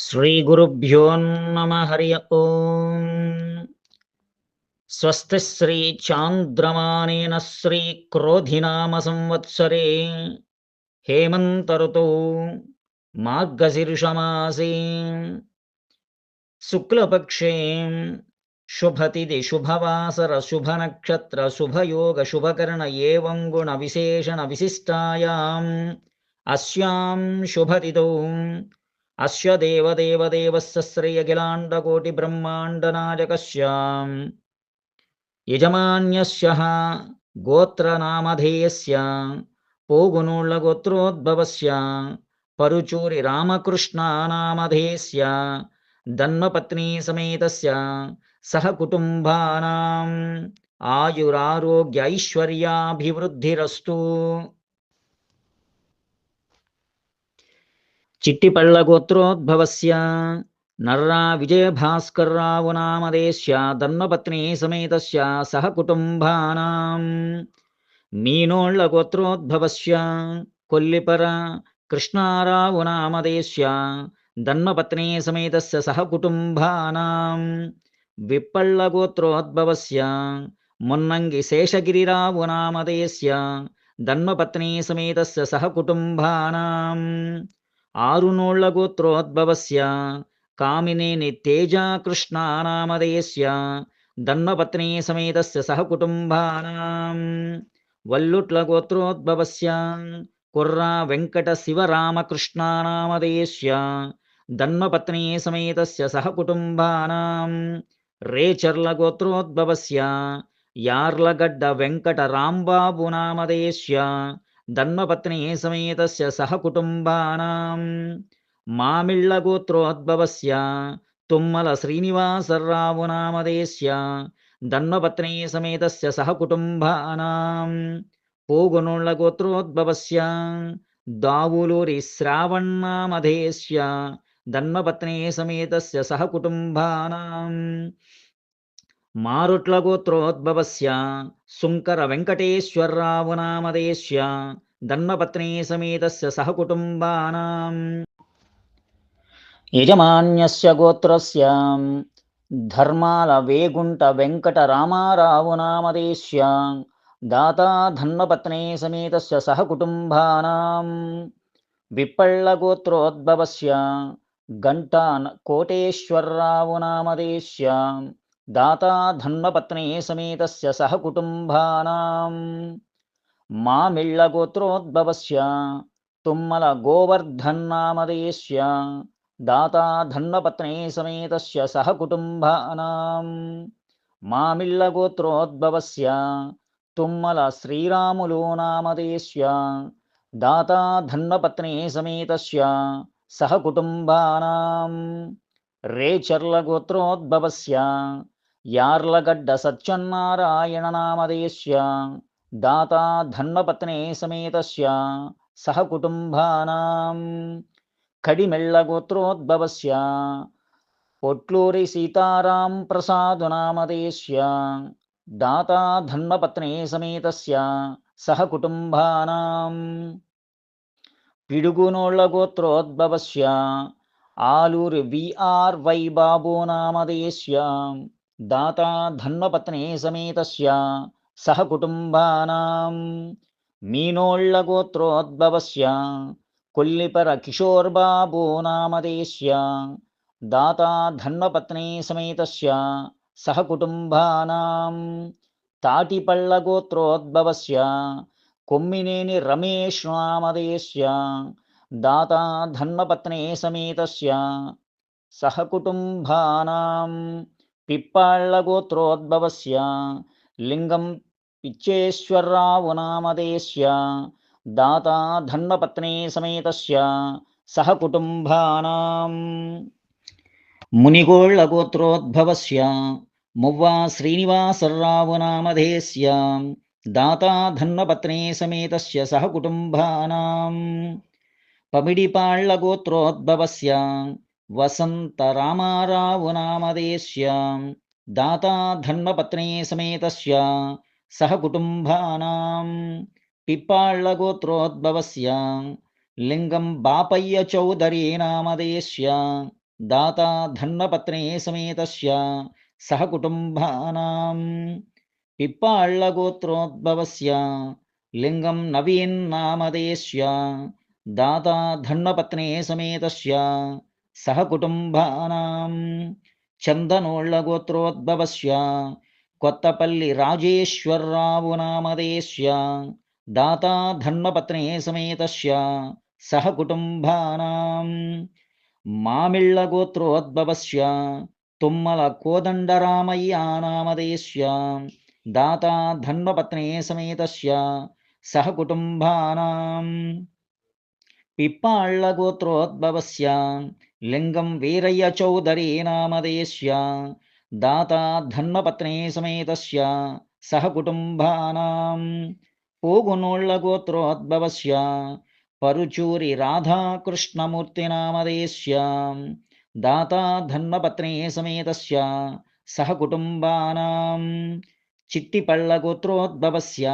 श्रीगुरुभ्यो नम हरि ओम्। स्वस्ति संवत्सरे हेमंत ऋतु मार्गशीर्षमासे शुक्लपक्षे शुभतिदिशुभवासरशुभनक्षत्रशुभयोगशुभकर्ण एवं गुणविशेषणविशिष्टायाम्। अस्यां शुभतिदौ अस्य देवदेवदेवस्य श्रीयखिलाण्डकोटिब्रह्माण्डनायकस्याम् यजमान्यस्यः गोत्रनामधेयस्य पूगुनूळगोत्रोद्भवस्य धन्मपत्नी धन्मपत्नीसमेतस्य सह कुटुंबानां आयुरारोग्य ऐश्वर्याभिवृद्धिरस्तु చిట్టిపళ్ళ గోత్రోద్భవస్య నర్రా విజయభాస్కర్రావు నామదేశ్య ధర్మపత్ని సమేతస్య సహ కుటుంబానాం మీనోళ్ళ గోత్రోద్భవస్య కొల్లిపర కృష్ణారావు నామదేశ్య ధర్మపత్ని సమేతస్య సహ కుటుంబానాం విప్పళ్ళ గోత్రోద్భవస్య మున్నంగి శేషగిరిరావు నామదేశ్య ధర్మపత్ని సమేతస్య సహ కుటుంబానాం ఆరునోళ్ళ గోత్రోద్భవస్య కామినేని తేజకృష్ణానామదేయస్య ధన్మపత్ని సమేతస్య సహ కుటుంబానాం. వల్లుట్ల గోత్రోద్భవస్య కుర్రా వెంకట శివరామకృష్ణానామదేయస్య ధన్మపత్ని సమేతస్య సహ కుటుంబానాం. రేచర్ల గోత్రోద్భవస్య యార్లగడ్డ వెంకట రాంబాబు నామదేశ్య ధర్మపత్ని సమేత సహ కుటుంబానాం మామిళ్ళ గోత్రోద్భవస్య తుమ్మల శ్రీనివాసరావు నామదేశ్య ధర్మపత్ని సమేత సహ కుటుంబానాం పోగునోళ్ళ గోత్రోద్భవస్య దావులూరి శ్రావణామధేశ్య ధర్మపత్ని సమేత సహ కుటుంబానాం మారుట్ల గోత్రోద్భవస్య శుంకర వెంకటేశ్వరరావు నామదేశ్య ధర్మపత్ని సమేతస్య సహకుటుంబానాం యజమాన్యస్య గోత్రస్య ధర్మాల వేగుంట వెంకట రామారావు నామదేశ్య దాతా ధర్మపత్ని సమేతస్య సహకుటుంబానాం విప్పళ్ళ గోత్రోద్భవస్య ఘంటాన్ కోటేశ్వరరావు నామదేశ్య దాతా ధర్మపత్ని సమేతస్య సహకుటుంబానాం మామిళ్ళ గోత్రోద్భవస్య తుమ్మల గోవర్ధన్నామదేశ్య దాతా ధర్మపత్ని సమేతస్య సహ కుటుంబానాం. మామిళ్ళ గోత్రోద్భవస్య తుమ్మల శ్రీరాములు నామదేశ్య దాతా ధర్మపత్ని సమేతస్య సహ కుటుంబానాం. రేచర్ల గోత్రోద్భవస్య యార్లగడ్డ సత్యనారాయణ నామదేశ్య దాతా ధన్మపత్నే సమేతస్య సహ కుటుంబానాం. కడిమెళ్ళ పొట్లూరి సీతారాం ప్రసాదు నామదేశ్య దాతా ధన్మపత్నే సమేతస్య సహ కుటుంబానాం. పిడుగునోళ్ళ గోత్రోద్భవస్య ఆలూరి విఆర్ వై బాబు నామదేశ్య దాతా ధన్మపత్నే సమేతస్య సహకుటుంబానాం మీనోళ్ళ గోత్రోద్భవస్య కొల్లిపర కిషోర్ బాబు నామదేశ్య దాతా ధర్మపత్ని సమేతస్య సహకుటుంబానాం తాటిపళ్ళ గోత్రోద్భవస్య కొమ్మినేని రమేష్ నామదేశ్య దాతా ధర్మపత్ని సమేతస్య సహకుటుంబానాం పిప్పాళ్ళ గోత్రోద్భవస్య లింగం పిచ్చేశ్వరరావు నామదేశ్య దాతా ధర్మపత్ని సమేతస్య సహ కుటుంబానాం మునిగోళ్ళ గోత్రోద్భవస్య మువ్వా శ్రీనివాసరావు నామధేస్య దాతా ధర్మపత్ని సమేతస్య సహ కుటుంబానాం పమిడిపాళ్ళ గోత్రోద్భవస్య వసంత రామారావు నామదేశ్య దాతా ధర్మపత్ని సమేతస్య సహకుటుంబానాం పిప్పాళ్ళగోత్రోద్భవస్య లింగం బాపయ్య చౌదరీ నామదేశ్య దాత ధన్నపత్నే సమేతస్య సహకుటుంబానాం పిప్పాళ్ళగోత్రోద్భవస్య లింగం నవీన్ నామదేశ్య దాత ధన్నపత్నే సమేతస్య సహకుటుంబానాం చందనోళ్ళగోత్రోద్భవస్య కొత్తపల్లి రాజేశ్వరరావు నామదేశ్య దాతా ధన్మపత్నే సమేతస్య సహ కుటుంబానాం. మామిళ్ళ గోత్రోద్భవస్య తుమ్మల కోదండరామయ్య నామదేశ్య దాతా ధన్మపత్నే సమేతస్య సహ కుటుంబానాం. పిప్పాళ్ళ గోత్రోద్భవస్య లింగం వీరయ్య చౌదరీ నామదేశ్య దాతా ధన్మపత్నే సమేతస్య సహ కుటుంబానాం. పోగునోళ్ళగోత్రోద్భవస్య పరుచూరి రాధాకృష్ణమూర్తినామదేశ్య దాతా ధన్మపత్నే సమేతస్య సహ కుటుంబానాం. చిట్టిపళ్ళగోత్రోద్భవస్య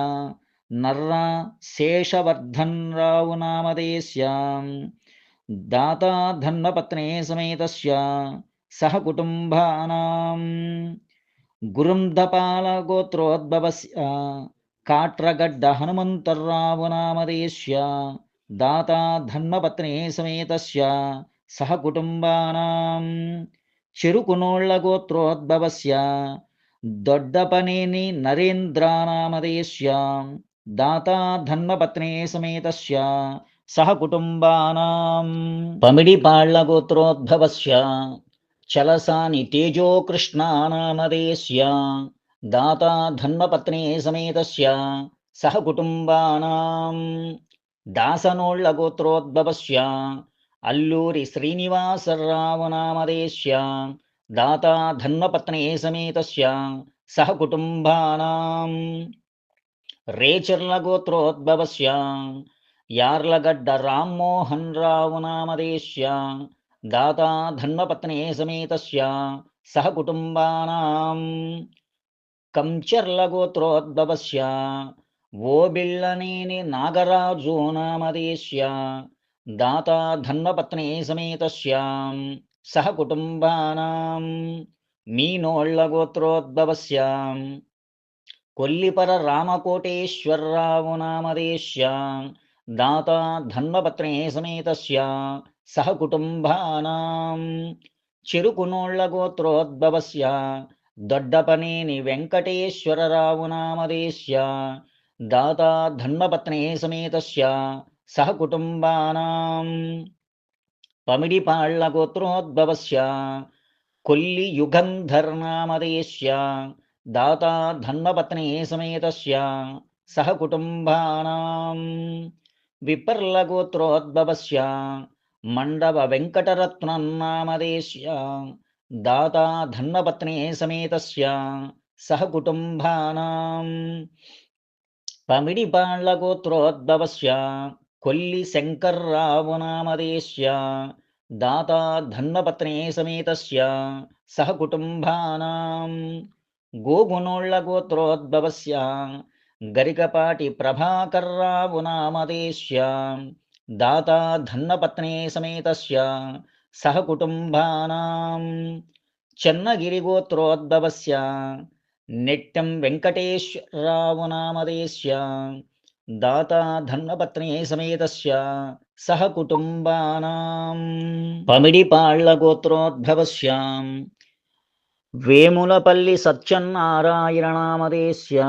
నర్రా శేషవర్ధన్రావు నామదేశ్య దాతా ధన్మపత్నే సమేతస్య సహ కుటుంబానాం గురుందపాలగోత్రోద్భవస్య కాట్రగడ్డ హనుమంతర్రావు నామదేశ్య దాతా ధన్వపత్నే సమేతస్య సహ కుటుంబానాం చెరుకునోళ్ళగోత్రోద్భవస్య దొడ్డపనేని నరేంద్రానామదేశ్య దాతా ధన్మపత్నే సమేతస్య సహ కుటుంబానాం పమిడిపాళ్ళగోత్రోద్భవస్య చలసాని తేజోకృష్ణానామదేశ్య దాతా ధన్మపత్నే సమేతస్య సహ కుటుంబానాం దాసనోళ్ళ గోత్రోద్భవస్య అల్లూరి శ్రీనివాసరావు నామదేశ్య దాతా ధన్వపత్నే సమేతస్య సహ కుటుంబానాం రేచర్ల గోత్రోద్భవస్య యార్లగడ్డ రామ్మోహన్ రావు నామదేశ్య దాతా ధన్మపత్నే సమేతస్య సహ కుటుంబానాం కంచర్లగోత్రోద్భవస్య ఓబిళ్ళనేని నాగరాజో నామదేశ్య దాతా ధన్మపత్నే సమేతస్య సహ కుటుంబానాం మీనోళ్ళగోత్రోద్భవస్య కొల్లిపర రామకోటేశ్వరరావు నామదేశ్య దాతా ధన్మపత్నే సమేతస్య సహకుటుంబానాం. కుటుంబానాం చెరుకునోళ్ళగోత్రోద్భవస్య దొడ్డపనేని వెంకటేశ్వరరావు నామదేశ్య దాతా ధన్మపత్నే సమేతస్య. సహకుటుంబానాం. పమిడిపాళ్ళ గోత్రోద్భవస్య. కొల్లి యుగంధర్ దాతా ధన్మపత్నే సమేతస్య. సహకుటుంబానాం. విపర్లగోత్రోద్భవస్య మండవ వెంకటరత్నన్నామదేశ్య దాతా ధన్వపత్నే సమేతస్య. సహ కుటుంబానాం. పమిడిపాళ్ళగోత్రోద్భవస్య కొల్లి శంకర్రావు నామదేశ్య. దాతా ధన్వపత్నే సమేతస్య. సహ కుటుంబానాం. గోగునోళ్ళగోత్రోద్భవస్య గరికపాటి ప్రభాకర్రావు నామదేశ్య. దాతా ధన్వపత్నే సమేతస్య సహ కుటుంబానాం. చెన్నగిరిగోత్రోద్భవస్య నెట్టం వెంకటేశ్వరరావు నామదేశ్య దాతా ధన్వపత్నే సమేతస్య సహ కుటుంబానాం. పమిడిపాళ్ళగోత్రోద్భవస్య వేములపల్లి సత్యనారాయణనామదేశ్య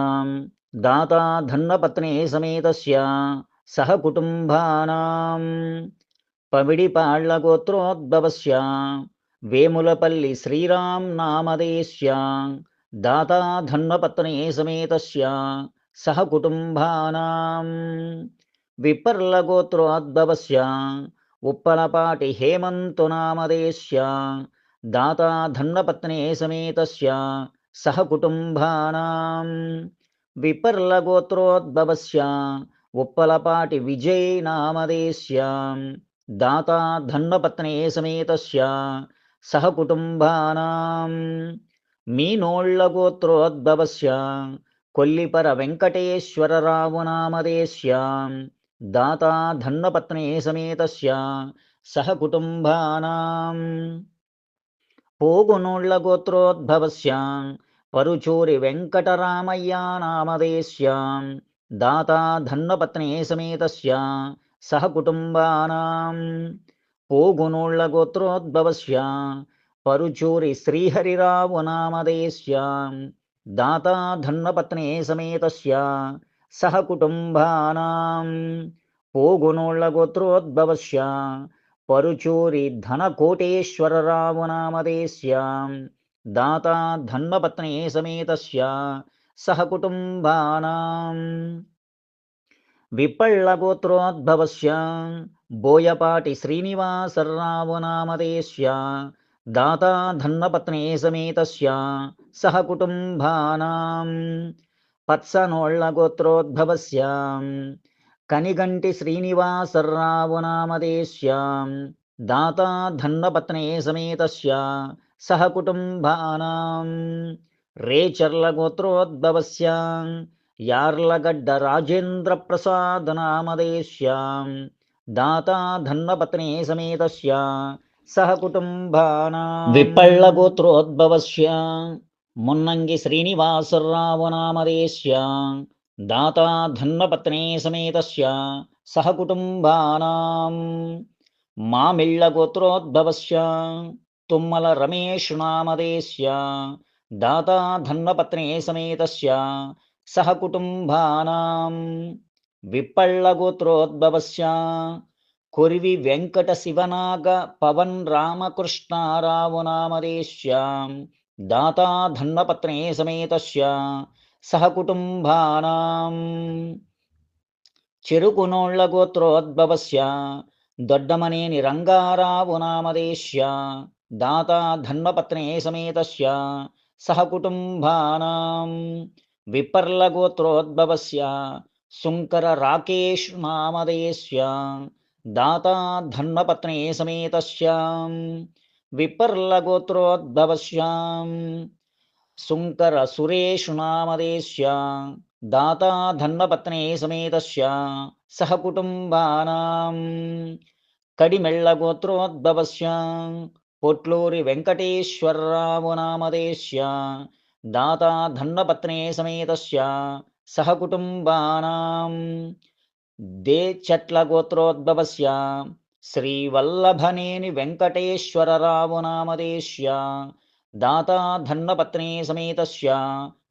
దాతా ధన్వపత్నే సమేతస్య సహ కుటుంబానాం పమిడిపాళ్ళగోత్రోద్భవస్య వేములపల్లి శ్రీరామ్ నామదేశ్య దాతా ధన్వపత్నే సమేతస్య. సహ కుటుంబానాం విపర్లగోత్రోద్భవస్య ఉప్పలపాటి హేమంతు నామదేశ్య దాతా ధన్వపత్నే సమేతస్య. సహ కుటుంబానాం విపర్లగోత్రోద్భవస్య ఉప్పలపాటి విజయ్ నామదేశ్యాం. దాతా ధన్వపత్నే సమేతస్య సహకుటుంబానాం. మీనోళ్ళ గోత్రోద్భవస్య కొల్లిపర వెంకటేశ్వరరావు నామదేశ్య దాతా ధన్వపత్నే సమేతస్య సహకుటుంబానాం. పోగునోళ్ళ గోత్రోద్భవస్య. పరుచూరి వెంకటరామయ్య నామదేశ్య. దాతా ధన్వపత్నే సమేతస్య సహ కుటుంబానాం. పోగునోళ్ళ గోత్రోద్భవస్య పరుచూరి శ్రీహరిరావు నామదేశ్య దాతా ధన్వపత్నే సమేతస్య సహ కుటుంబానాం. పోగునోళ్ళ గోత్రోద్భవస్య పరుచూరి ధనకోటేశ్వరరావు నామదేశ్య దాతా ధన్వపత్నే సమేతస్య సహ కుటుంబానాం బోయపాటి శ్రీనివాసరావునామదేశ్య దాతా ధన్వపత్నే సమేతస్య సహ కుటుంబానాం పత్సనోళ్ళగోత్రోద్భవస్య కనిగంటి శ్రీనివాసరావు నామదేశ్య దాతా ధన్వపత్నే సమేతస్య సహ రేచర్ల గోత్రోద్భవస్యాం యార్లగడ్డ రాజేంద్ర ప్రసాద నామదేశ్య దాతా ధన్వపత్నే సమేతస్య సహ కుటుంబానా విప్పళ్ళ విపళ్ళగోత్రోద్భవస్య మున్నంగి శ్రీనివాసరావు నామదేశ్య దాతా ధన్వపత్నే సమేతస్య సహ కుటుంబానాం మామిళ్ళగోత్రోద్భవస్య తుమ్మల రమేష్ నామదేశ్య దాతా ధన్వపత్నే సమేతస్య సహ కుటుంబానాం విప్పళ్ళగోత్రోద్భవస్య కొరివి వెంకట శివనాగ పవన్ రామకృష్ణారావు నామదేశ్య దాతా ధన్వపత్నే సమేతస్య సహ కుటుంబానాం. చెరుకునోళ్ళ గోత్రోద్భవస్య దొడ్డమనేని రంగారావు నామదేశ్య దాతా ధన్వపత్నే సమేతస్య సహ కుటుంబానాం విపర్లగోత్రోద్భవస్య శుంకర రాకేష్ నామదేశ్య దాతా ధన్మపత్నే సమేతస్య విపర్లగోత్రోద్భవస్య శుంకర సురేష్ నామదేశ్య దాతా ధన్మపత్నే సమేతస్య సహ కుటుంబానాం పొట్లూరి వెంకటేశ్వరరావు నామదేశ్య దాతా ధన్నపత్నే సమేతస్య సహకుటుంబానాం. దే చెట్ల గోత్రోద్భవస్య శ్రీవల్లభనేని వెంకటేశ్వరరావు నామదేశ్య దాతా ధన్నపత్నే సమేతస్య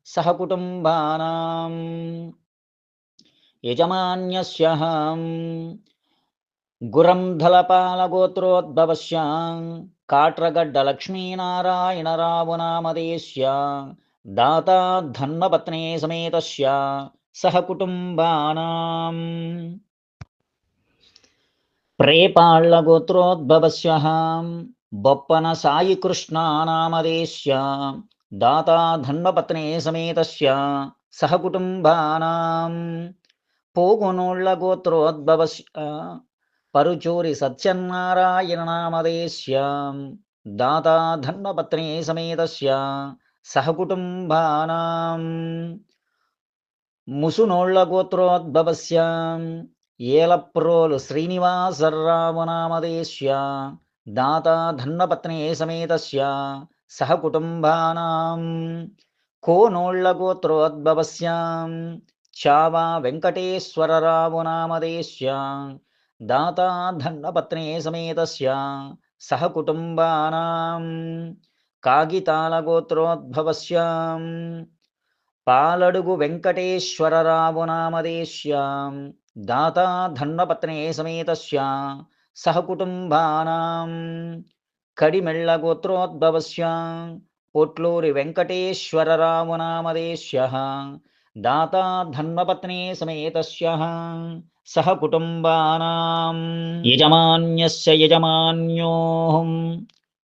సహకుటుంబానాం. యజమాన్యస్య గురంధలపాలగోత్రోద్భవస్య కాట్రగడ్డ లక్ష్మీనారాయణరావు నామదేశ్య దాతా ధన్వపత్నే సమేతస్య సహ కుటుంబానాం ప్రేపాళ్ళగోత్రోద్భవస్య బొప్పన సాయికృష్ణ నామదేశ్య దాతా ధన్వపత్నే సమేతస్య పరుచూరి సత్యనారాయణ నామదేశ్యాం. దాతా ధన్వపత్నే సమేతస్య సహకుటుంబానాం. ముసునోళ్ళ గోత్రోద్భవస్యాం. ఏలప్రోలు శ్రీనివాసరావు నామదేశ్య దాతా ధన్వపత్నే సమేతస్య సహ కుటుంబానాం కోనోళ్ళ గోత్రోద్భవస్యాం. చావా వెంకటేశ్వరరావు నామదేశ్య దాతా ధన్వపత్నే సమేతస్య సహ కుటుంబానాం కాగితాల గోత్రోద్భవస్య పాలడుగు వెంకటేశ్వరరావు నామదేశ్య దాతా ధన్వపత్నే సమేతస్య సహ కుటుంబానాం. కడిమెళ్ళ గోత్రోద్భవస్య పొట్లూరి వెంకటేశ్వరరావు నామదేశ్య దాతా ధన్వపత్నే సమేతస్య సహ కుటుంబానాం యజమాన్యస్య యజమాన్యోహం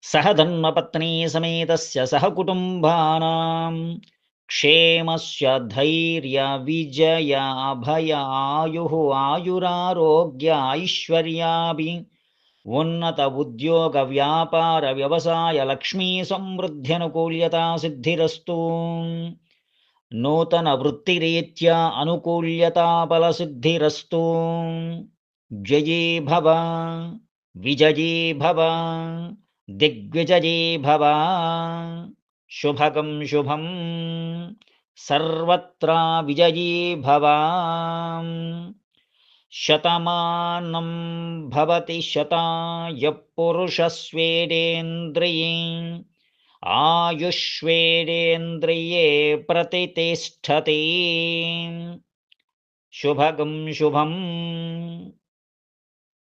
సహ ధన్వపత్నీ సమేతస్య సహ కుటుంబానాం క్షేమస్య ధైర్య విజయ అభయ ఆయు ఆయురారోగ్య ఐశ్వర్యాభి ఉన్నత ఉద్యోగ వ్యాపార వ్యవసాయ नूतनवृत्तिरीत्या अनुकूल्यताबलसिद्धिरस्तु जयी भव, विजयी भव, दिग्विजयी भव। शुभकं शुभं, सर्वत्र विजयी भव शतमानं भवति शताय आयुष्वेरेन्द्रिये प्रतितिष्ठति। शुभगं शुभम्।